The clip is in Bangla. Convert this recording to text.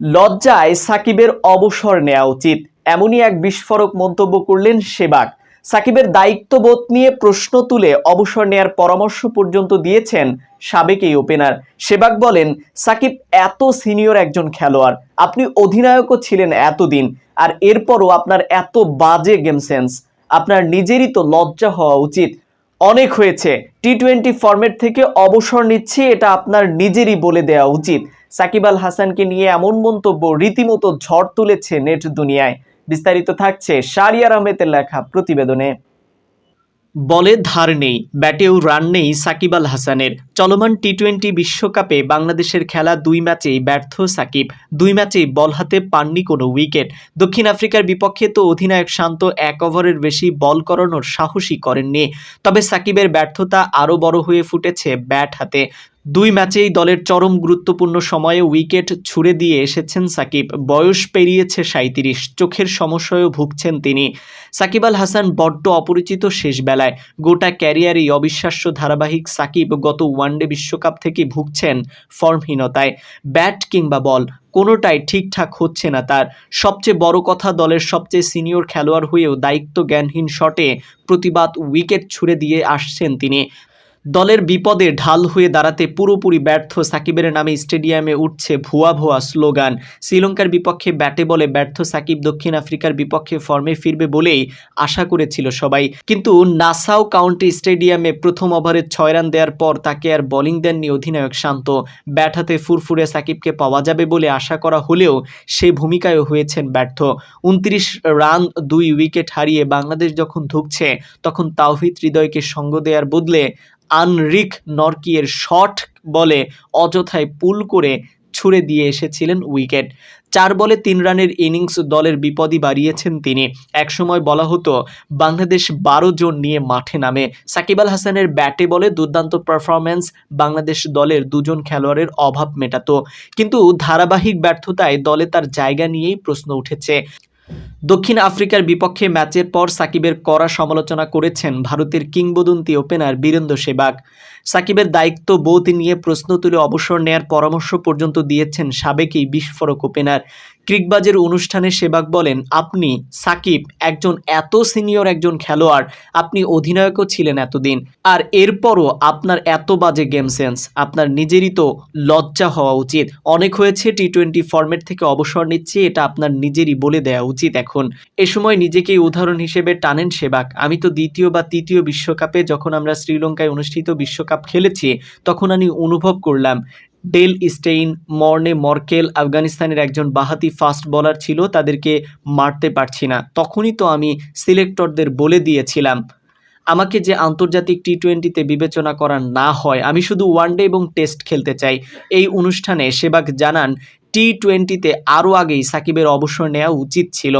লজ্জায় সাকিবের অবসর নেওয়া উচিত। এমনই এক বিস্ফোরক মন্তব্য করলেন সেবাগ। সাকিবের দায়িত্ববোধ নিয়ে প্রশ্ন তুলে অবসর নেয়ার পরামর্শ পর্যন্ত দিয়েছেন সাবেক এই ওপেনার। সেবাগ বলেন, সাকিব এত সিনিয়র একজন খেলোয়াড়। আপনি অধিনায়কও ছিলেন এতদিন, আর এরপরও আপনার এত বাজে গেম সেন্স। আপনার নিজেরই তো লজ্জা হওয়া উচিত। অনেক হয়েছে। টি টোয়েন্টি ফরম্যাট থেকে অবসর নিচ্ছি, এটা আপনার নিজেরই বলে দেওয়া উচিত। সাকিব আল হাসানকে নিয়ে এমন মন্তব্য রীতিমতো ঝড় তুলেছে নেট দুনিয়ায়। বিস্তারিত থাকছে শারিয়ার আহমেদের লেখা প্রতিবেদনে। বলে ধার নেই, ব্যাটেও রান নেই সাকিব আল হাসানের। চলমান টি টোয়েন্টি বিশ্বকাপে বাংলাদেশের খেলা দুই ম্যাচেই ব্যর্থ সাকিব। দুই ম্যাচেই বল হাতে পাননি কোনো উইকেট। দক্ষিণ আফ্রিকার বিপক্ষে তো অধিনায়ক শান্ত এক ওভারের বেশি বল করানোর সাহসই করেননি। তবে সাকিবের ব্যর্থতা আরও বড় হয়ে ফুটেছে ব্যাট হাতে। দুই ম্যাচেই দলের চরম গুরুত্বপূর্ণ সময়ে উইকেট ছুড়ে দিয়ে এসেছেন সাকিব। বয়স পেরিয়েছে সাঁত্রিশ চোখের সমস্যায়ও ভুগছেন তিনি। সাকিব আল হাসান বড্ড অপরিচিত শেষ বেলায়। গোটা ক্যারিয়ারেই অবিশ্বাস্য ধারাবাহিক সাকিব গত ওয়ানডে বিশ্বকাপ থেকে ভুগছেন ফর্মহীনতায়। ব্যাট কিংবা বল, কোনোটাই ঠিকঠাক হচ্ছে না তার। সবচেয়ে বড় কথা দলের সবচেয়ে সিনিয়র খেলোয়াড় হয়েও দায়িত্ব জ্ঞানহীন শটে প্রতিবাদ উইকেট ছুড়ে দিয়ে আসছেন তিনি। দলের বিপদে ঢাল হয়ে দাঁড়াতে পুরোপুরি ব্যর্থ সাকিবের নামে স্টেডিয়ামে উঠছে ভুয়া ভুয়া স্লোগান। শ্রীলঙ্কার বিপক্ষে ব্যাটে বলে ব্যর্থ সাকিব দক্ষিণ আফ্রিকার বিপক্ষে ফর্মে ফিরবে বলেই আশা করেছিল সবাই। কিন্তু নাসাও কাউন্টি স্টেডিয়ামে প্রথম ওভারে ছয় রান দেওয়ার পর তাকে আর বোলিং দেননি অধিনায়ক শান্ত। ব্যাট হাতে ফুরফুরে সাকিবকে পাওয়া যাবে বলে আশা করা হলেও সে ভূমিকায়ও হয়েছেন ব্যর্থ। উনত্রিশ রান, দুই উইকেট হারিয়ে বাংলাদেশ যখন ধুকছে, তখন তাওহিদ হৃদয়কে সঙ্গ দেওয়ার বদলে আনরিক নরকিয়ের শট বলে অযথায় পুল করে ছুড়ে দিয়ে এসেছিলেন উইকেট। চার বলে তিন রানের ইনিংস দলের বিপদই বাড়িয়েছেন তিনি। একসময় বলা হতো, বাংলাদেশ বারো জন নিয়ে মাঠে নামে। সাকিব আল হাসানের ব্যাটে বলে দুর্দান্ত পারফরম্যান্স বাংলাদেশ দলের দুজন খেলোয়াড়ের অভাব মেটাতো। কিন্তু ধারাবাহিক ব্যর্থতায় দলে তার জায়গা নিয়েই প্রশ্ন উঠেছে। দক্ষিণ আফ্রিকার বিপক্ষে ম্যাচের পর সাকিবের কড়া সমালোচনা করেছেন ভারতের কিংবদন্তি ওপেনার বীরেন্দ্র সেবাগ। সাকিবের দায়িত্ব বোধ নিয়ে প্রশ্ন তুলে অবসর নেয়ার পরামর্শ পর্যন্ত দিয়েছেন সাবেকই বিস্ফোরক ওপেনার। ক্রিকবাজের অনুষ্ঠানে সেবাক বলেন, আপনি, সাকিব, একজন এত সিনিয়র একজন খেলোয়াড়, আপনি অধিনায়কও ছিলেন এতদিন। আর এরপরও আপনার এত বাজে গেম সেন্স, আপনার নিজেরই তো লজ্জা হওয়া উচিত। অনেক হয়েছে টি টোয়েন্টি ফরম্যাট থেকে অবসর নিচ্ছে, এটা আপনার নিজেরই বলে দেওয়া উচিত এখন। এ সময় নিজেকেই উদাহরণ হিসেবে টানেন সেবাক। আমি তো দ্বিতীয় বা তৃতীয় বিশ্বকাপে যখন আমরা শ্রীলঙ্কায় অনুষ্ঠিত বিশ্বকাপ খেলেছি, তখন আমি অনুভব করলাম ডেল স্টেইন মর্নে মর্কেল আফগানিস্তানের একজন বাহাতি ফাস্ট বোলার ছিল, তাদেরকে মারতে পারছি না। তখনই তো আমি সিলেক্টরদের বলে দিয়েছিলাম, আমাকে যে আন্তর্জাতিক টি টোয়েন্টিতে বিবেচনা করা না হয়, আমি শুধু ওয়ানডে এবং টেস্ট খেলতে চাই। এই অনুষ্ঠানে সেবাগ জানান টি টোয়েন্টিতে আরও আগেই সাকিবের অবসর নেওয়া উচিত ছিল।